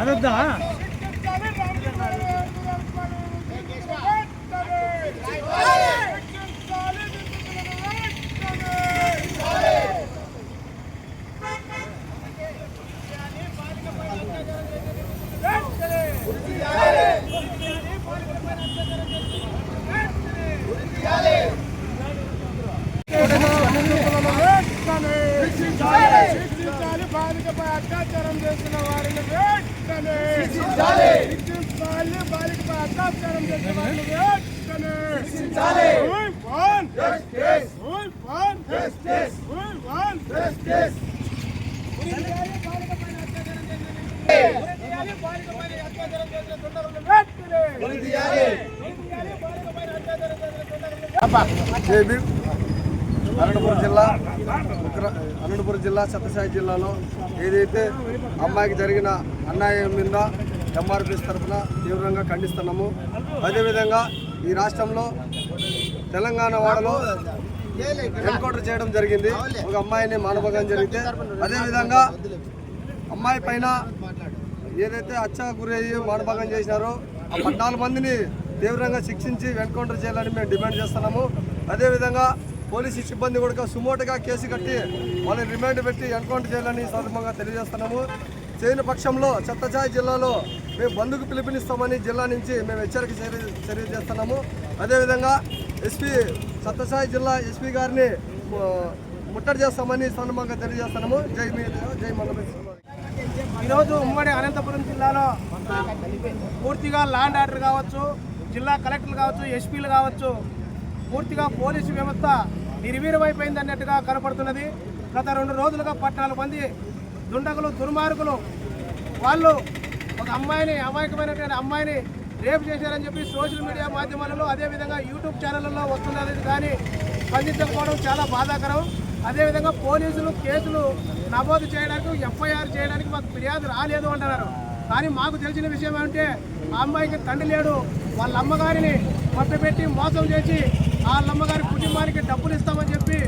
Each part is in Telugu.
అదొద్దా? అత్యాచారం చేసిన వారిని వెంటనే శిక్షించాలి. బాలికపై అత్యాచారం చేసిన వారిని వెంటనే దుండగులను వెంటనే ఉరితీయాలి బాలికపై అత్యాచారం చేసిన దుండగులను అనంతపురం జిల్లా అనంతపురం జిల్లా సత్యసాయి జిల్లాలో ఏదైతే అమ్మాయికి జరిగిన అన్యాయం మీద ఎంఆర్పిఎస్ తరఫున తీవ్రంగా ఖండిస్తున్నాము. అదేవిధంగా ఈ రాష్ట్రంలో తెలంగాణ వాడలో ఎన్కౌంటర్ చేయడం జరిగింది. ఒక అమ్మాయిని మానభంగం జరిగితే అదేవిధంగా అమ్మాయి పైన ఏదైతే అచ్చ గురి అయ్యి మానభంగం చేసినారో ఆ పద్నాలుగు మందిని తీవ్రంగా శిక్షించి ఎన్కౌంటర్ చేయాలని మేము డిమాండ్ చేస్తున్నాము. అదేవిధంగా పోలీసు సిబ్బంది కూడా సుమోటుగా కేసు కట్టి వాళ్ళని రిమాండ్ పెట్టి ఎన్కౌంటర్ చేయాలని సందర్భంగా తెలియజేస్తున్నాము. చేయని పక్షంలో చెత్తచాయి జిల్లాలో మేము బంధుకు పిలుపునిస్తామని జిల్లా నుంచి మేము హెచ్చరిక చర్య చేస్తున్నాము అదేవిధంగా ఎస్పీ సత్యసాయి జిల్లా ఎస్పీ గారిని ముట్టడి చేస్తామని సందర్భంగా తెలియజేస్తున్నాము. జై మీ జై మండపేశ్వర ఈరోజు ఉమ్మడి అనంతపురం జిల్లాలో పూర్తిగా ల్యాండ్ ఆర్డర్ కావచ్చు జిల్లా కలెక్టర్లు కావచ్చు ఎస్పీలు కావచ్చు పూర్తిగా పోలీసు వ్యవస్థ నిర్వీర్యమైపోయింది అన్నట్టుగా కనపడుతున్నది. గత రెండు రోజులుగా పద్నాలుగు మంది దుండగులు దుర్మార్గులు వాళ్ళు ఒక అమ్మాయిని అమాయకమైనటువంటి అమ్మాయిని రేపు చేశారని చెప్పి సోషల్ మీడియా మాధ్యమాలలో అదేవిధంగా యూట్యూబ్ ఛానళ్ళలో వస్తున్నది. కానీ స్పందించకపోవడం చాలా బాధాకరం. అదేవిధంగా పోలీసులు కేసులు నమోదు చేయడానికి ఎఫ్ఐఆర్ చేయడానికి మాకు ఫిర్యాదు రాలేదు అంటున్నారు. కానీ మాకు తెలిసిన విషయం ఏమంటే ఆ అమ్మాయికి తండ్రి లేడు. వాళ్ళ అమ్మగారిని మభ్యపెట్టి మోసం చేసి వాళ్ళ అమ్మగారి కుటుంబానికి డబ్బులు ఇస్తామని చెప్పి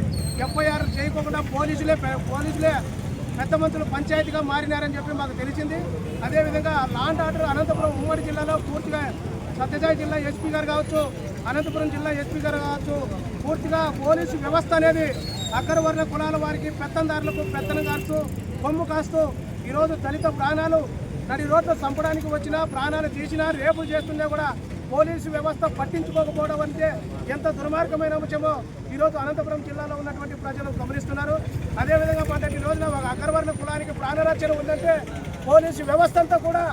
ఎఫ్ఐఆర్ చేయకుండా పోలీసులే పోలీసులే పెద్ద మంత్రులు పంచాయతీగా మారినారని చెప్పి మాకు తెలిసింది. అదేవిధంగా లాండ్ ఆర్డర్ అనంతపురం ఉమ్మడి జిల్లాలో పూర్తిగా సత్యసాయి జిల్లా ఎస్పీ గారు కావచ్చు అనంతపురం జిల్లా ఎస్పీ గారు కావచ్చు పూర్తిగా పోలీసు వ్యవస్థ అనేది అగ్రవర్ణ కులాల వారికి పెత్తందారులకు పెత్తనం కాస్తూ కొమ్ము కాస్తూ ఈరోజు దళిత ప్రాణాలు నడి రోడ్లు చంపడానికి వచ్చినా ప్రాణాలు తీసినా రేపు చేస్తున్నా కూడా పోలీసు వ్యవస్థ పట్టించుకోకపోవడం అంటే ఎంత దుర్మార్గమైన అంశమో ఈరోజు అనంతపురం జిల్లాలో ఉన్నటువంటి ప్రజలు గమనిస్తున్నారు. అదేవిధంగా పంటటి రోజున ఒక అగ్రవర్ణ కులానికి ప్రాణరక్షణ ఉందంటే పోలీసు వ్యవస్థ అంతా కూడా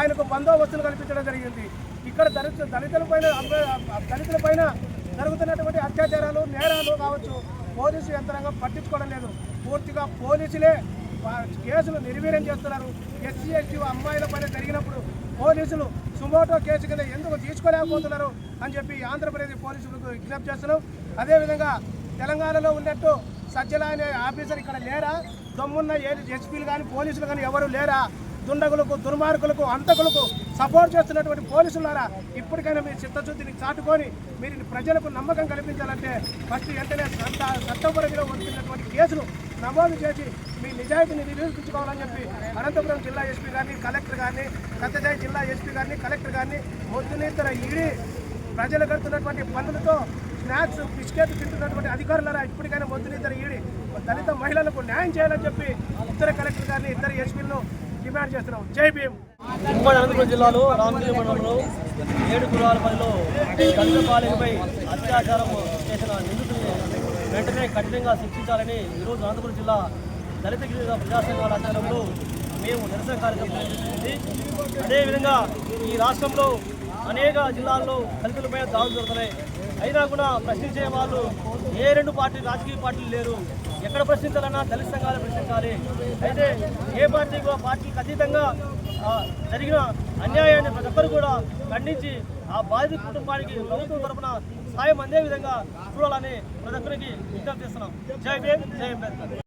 ఆయనకు బందోబస్తులు కల్పించడం జరిగింది. ఇక్కడ దళిత దళితులపైన దళితులపైన జరుగుతున్నటువంటి అత్యాచారాలు నేరాలు కావచ్చు పోలీసు యంత్రాంగం పట్టించుకోవడం లేదు. పూర్తిగా పోలీసులే కేసులు నిర్వీర్యం చేస్తున్నారు. ఎస్సీ ఎస్టీ అమ్మాయిల పైన జరిగినప్పుడు పోలీసులు సుమోటో కేసు కింద ఎందుకు తీసుకోలేకపోతున్నారు అని చెప్పి ఆంధ్రప్రదేశ్ పోలీసులకు విజ్ఞప్తి చేస్తున్నాం. అదేవిధంగా తెలంగాణలో ఉన్నట్టు సజ్జల అనే ఆఫీసర్ ఇక్కడ లేరా? దమ్మున్న ఏ ఎస్పీలు కానీ పోలీసులు కానీ ఎవరు లేరా? దుండగులకు దుర్మార్గులకు అంతకులకు సపోర్ట్ చేస్తున్నటువంటి పోలీసులారా ఇప్పటికైనా మీ చిత్తశుద్ధిని చాటుకొని మీరు ప్రజలకు నమ్మకం కల్పించాలంటే ఫస్ట్ వెంటనే చట్ట చట్టపరంగా వస్తున్నటువంటి కేసులు నమోదు చేసి మీ నిజాయితీని నిరూపించుకోవాలని చెప్పి అనంతపురం జిల్లా ఎస్పీ గారిని కలెక్టర్ గారిని సత్యసాయి జిల్లా ఎస్పీ గారిని కలెక్టర్ గారిని మొత్తునితర ఈడీ ప్రజలు కడుతున్నటువంటి పనులతో స్నాక్స్ బిస్కెట్ తింటున్నటువంటి అధికారులరా ఇప్పటికైనా మొత్తునిద్దరు ఈడి దళిత మహిళలకు న్యాయం చేయాలని చెప్పి ఇద్దరు కలెక్టర్ గారిని ఇద్దరు ఎస్పీలను డిమాండ్ చేస్తున్నాం. జై భీమ్. ఉమ్మడి అనంతపురం జిల్లాలో రామగిరి మండలంలో ఏడు కులాల పనిలో దళిత బాలికపై అత్యాచారం చేసిన నిందితుల్ని వెంటనే కఠినంగా శిక్షించాలని ఈరోజు అనంతపురం జిల్లా దళిత గిరిజన ప్రజాసంఘాల ఆధ్వర్యంలో మేము నిరసన కార్యక్రమం నిర్వహించింది అదేవిధంగా ఈ రాష్ట్రంలో అనేక జిల్లాల్లో దళితులపై దాడులు జరుగుతున్నాయి. అయినా కూడా ప్రశ్నించే వాళ్ళు ఏ రెండు పార్టీ రాజకీయ పార్టీలు లేరు. ఎక్కడ ప్రశ్నించాలన్నా దళిత సంఘాలు ప్రశ్నించాలి. అయితే ఏ పార్టీ కూడా అతీతంగా జరిగిన అన్యాయాన్ని ప్రతి ఒక్కరు కూడా ఖండించి ఆ బాధిత కుటుంబానికి ప్రభుత్వం తరఫున సాయం అందే విధంగా చూడాలని ప్రతి ఒక్కరికి విజ్ఞప్తి చేస్తున్నాం. జై భీమ్ జై అంబేద్కర్.